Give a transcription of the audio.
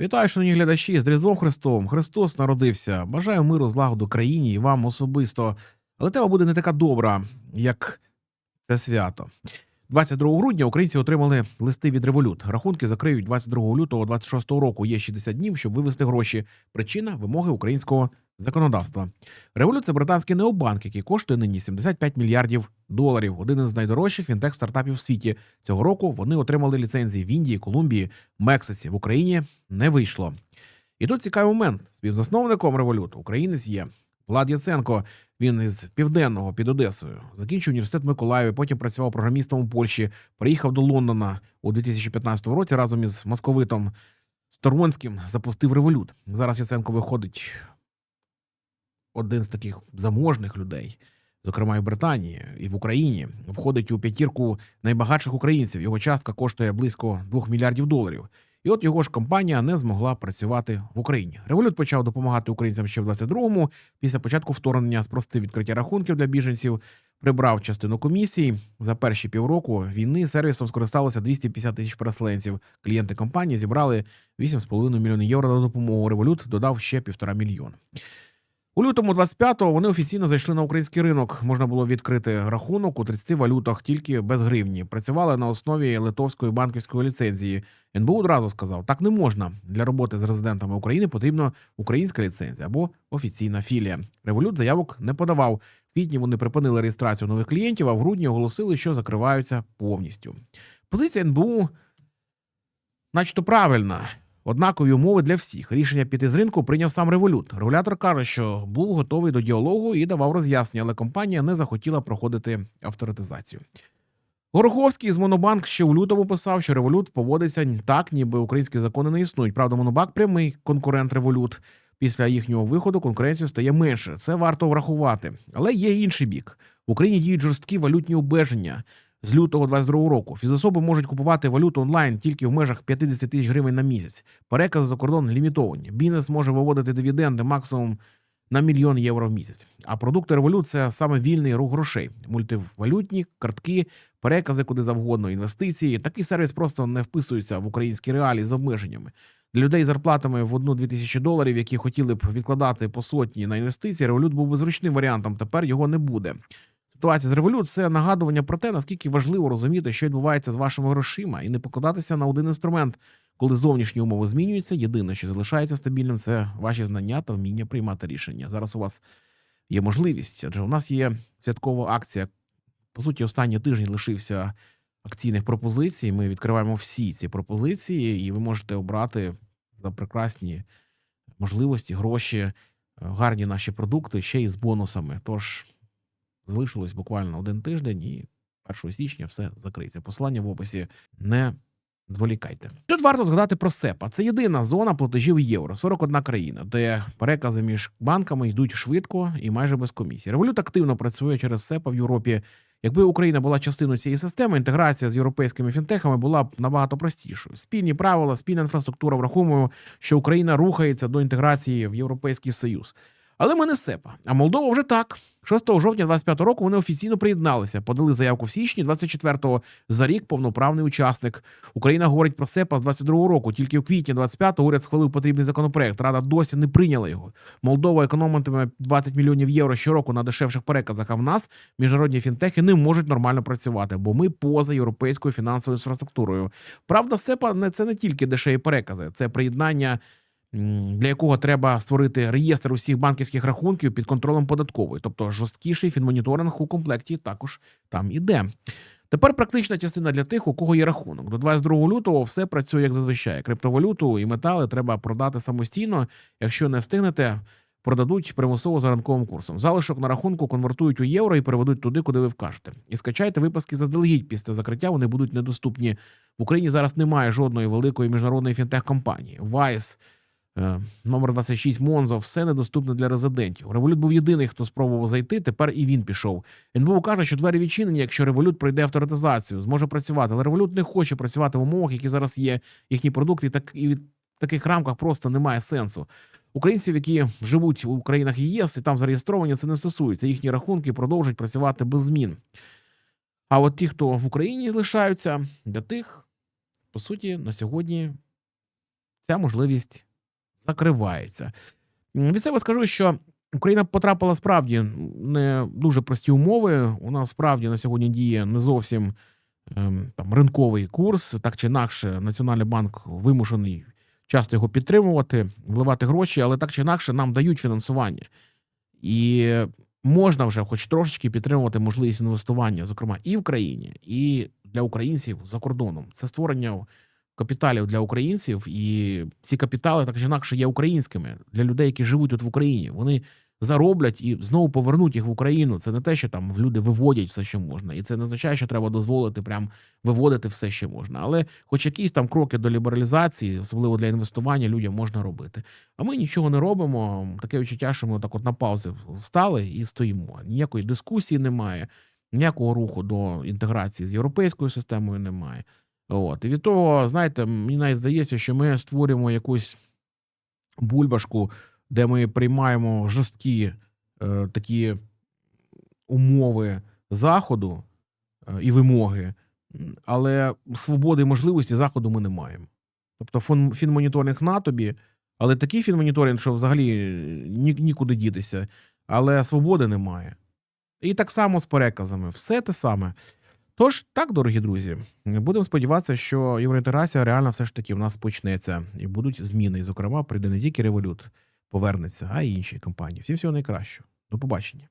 Вітаю, шановні глядачі, з Різдвом Христом. Христос народився. Бажаю миру, злагоду країні і вам особисто. Але тема буде не така добра, як це свято. 22 грудня українці отримали листи від револют. Рахунки закриють 22 лютого 26 року. Є 60 днів, щоб вивести гроші. Причина вимоги українського законодавства. Револют це британський необанк, який коштує нині 75 мільярдів доларів. Один із найдорожчих фінтех стартапів в світі. Цього року вони отримали ліцензії в Індії, Колумбії, Мексиці. В Україні не вийшло. І тут цікавий момент. Співзасновником револют українець є Влад Яценко. Він із південного під Одесою закінчив університет Миколаєві, потім працював програмістом у Польщі, приїхав до Лондона у 2015 році разом із московитом Сторонським запустив револют. Зараз Яценко виходить один з таких заможних людей, зокрема і в Британії, і в Україні, входить у п'ятірку найбагатших українців. Його частка коштує близько 2 мільярдів доларів. І от його ж компанія не змогла працювати в Україні. Револют почав допомагати українцям ще в 22-му. Після початку вторгнення спростив відкриття рахунків для біженців, прибрав частину комісії. За перші півроку війни сервісом скористалося 250 тисяч переселенців. Клієнти компанії зібрали 8,5 мільйонів євро на допомогу. Револют додав ще півтора мільйона. У лютому 25-го вони офіційно зайшли на український ринок. Можна було відкрити рахунок у 30 валютах, тільки без гривні. Працювали на основі литовської банківської ліцензії. НБУ одразу сказав: так не можна. Для роботи з резидентами України потрібна українська ліцензія або офіційна філія. Револют заявок не подавав. В квітні вони припинили реєстрацію нових клієнтів, а в грудні оголосили, що закриваються повністю. Позиція НБУ, начебто, правильна. Однакові умови для всіх. Рішення піти з ринку прийняв сам револют. Регулятор каже, що був готовий до діалогу і давав роз'яснення, але компанія не захотіла проходити авторитизацію. Гороховський з Монобанк ще в лютому писав, що револют поводиться так, ніби українські закони не існують. Правда, Монобанк прямий конкурент револют. Після їхнього виходу конкуренції стає менше. Це варто врахувати. Але є інший бік. В Україні діють жорсткі валютні обмеження. З лютого 22 року фізособи можуть купувати валюту онлайн тільки в межах 50 тисяч гривень на місяць. Перекази за кордон лімітовані. Бізнес може виводити дивіденди максимум на мільйон євро в місяць. А продукти револют це саме вільний рух грошей, мультивалютні картки, перекази куди завгодно, інвестиції. Такий сервіс просто не вписується в українські реалії з обмеженнями. Для людей з зарплатами в одну-дві тисячі доларів, які хотіли б відкладати по сотні на інвестиції, револют був би зручним варіантом. Тепер його не буде. Ситуація з револют це нагадування про те, наскільки важливо розуміти, що відбувається з вашими грошима, і не покладатися на один інструмент, коли зовнішні умови змінюються. Єдине, що залишається стабільним, це ваші знання та вміння приймати рішення. Зараз у вас є можливість, адже у нас є святкова акція. По суті, останні тижні лишився акційних пропозицій. Ми відкриваємо всі ці пропозиції, і ви можете обрати за прекрасні можливості, гроші, е, гарні наші продукти ще й з бонусами. Тож залишилось буквально один тиждень, і 1 січня все закриється. Посилання в описі не зволікайте. Тут варто згадати про СЕПА. Це єдина зона платежів євро, 41 країна, де перекази між банками йдуть швидко і майже без комісії. Револют активно працює через СЕПА в Європі. Якби Україна була частиною цієї системи, інтеграція з європейськими фінтехами була б набагато простішою. Спільні правила, спільна інфраструктура враховуємо, що Україна рухається до інтеграції в Європейський Союз. Але ми не СЕПА. А Молдова вже так. 6 жовтня 25 року вони офіційно приєдналися, подали заявку в січні, 24-го за рік повноправний учасник. Україна говорить про СЕПА з 22-го року. Тільки в квітні 25-го уряд схвалив потрібний законопроект. Рада досі не прийняла його. Молдова економитиме 20 мільйонів євро щороку на дешевших переказах. А в нас міжнародні фінтехи не можуть нормально працювати, бо ми поза європейською фінансовою інфраструктурою. Правда, СЕПА не це не тільки дешеві перекази, це приєднання для якого треба створити реєстр усіх банківських рахунків під контролем податкової, тобто жорсткіший фінмоніторинг у комплекті також там іде. Тепер практична частина для тих, у кого є рахунок. До 22 лютого все працює як зазвичай. Криптовалюту і метали треба продати самостійно. Якщо не встигнете, продадуть примусово за ранковим курсом. Залишок на рахунку конвертують у євро і переведуть туди, куди ви вкажете. І скачайте виписки заздалегідь після закриття. Вони будуть недоступні в Україні. Зараз немає жодної великої міжнародної фінтех-компанії. Вайс. Е, Номер 26 Монзо, все недоступне для резидентів. Револют був єдиний, хто спробував зайти. Тепер і він пішов. НБУ каже, що двері відчинені, якщо револют пройде авторитизацію, зможе працювати. Але револют не хоче працювати в умовах, які зараз є. Їхні продукти так і в таких рамках просто немає сенсу. Українців, які живуть у країнах ЄС і там зареєстровані, це не стосується. Їхні рахунки продовжують працювати без змін. А от ті, хто в Україні лишаються, для тих, по суті, на сьогодні ця можливість закривається. Від себе скажу, що Україна потрапила справді не дуже прості умови. У нас справді на сьогодні діє не зовсім ем, там ринковий курс. Так чи інакше, Національний банк вимушений часто його підтримувати, вливати гроші, але так чи інакше нам дають фінансування. І можна вже, хоч трошечки, підтримувати можливість інвестування, зокрема, і в країні, і для українців за кордоном. Це створення капіталів для українців, і ці капітали так чи інакше є українськими для людей, які живуть тут в Україні. Вони зароблять і знову повернуть їх в Україну. Це не те, що там люди виводять все, що можна, і це не означає, що треба дозволити прям виводити все, що можна. Але, хоч якісь там кроки до лібералізації, особливо для інвестування, людям можна робити. А ми нічого не робимо. Таке відчуття, що ми так от на паузи встали і стоїмо. Ніякої дискусії немає, ніякого руху до інтеграції з європейською системою немає. От і від того, знаєте, мені здається, що ми створюємо якусь бульбашку, де ми приймаємо жорсткі е, такі умови заходу е, і вимоги, але свободи і можливості заходу ми не маємо. Тобто фон, фінмоніторинг на тобі, але такий фінмоніторинг, що взагалі е, ні, нікуди дітися, але свободи немає. І так само з переказами, все те саме. Тож, так, дорогі друзі, будемо сподіватися, що євроінтеграція реально все ж таки в нас почнеться і будуть зміни. І, зокрема, прийде не тільки револют, повернеться, а й інші компанії. Всім всього найкращого. До побачення.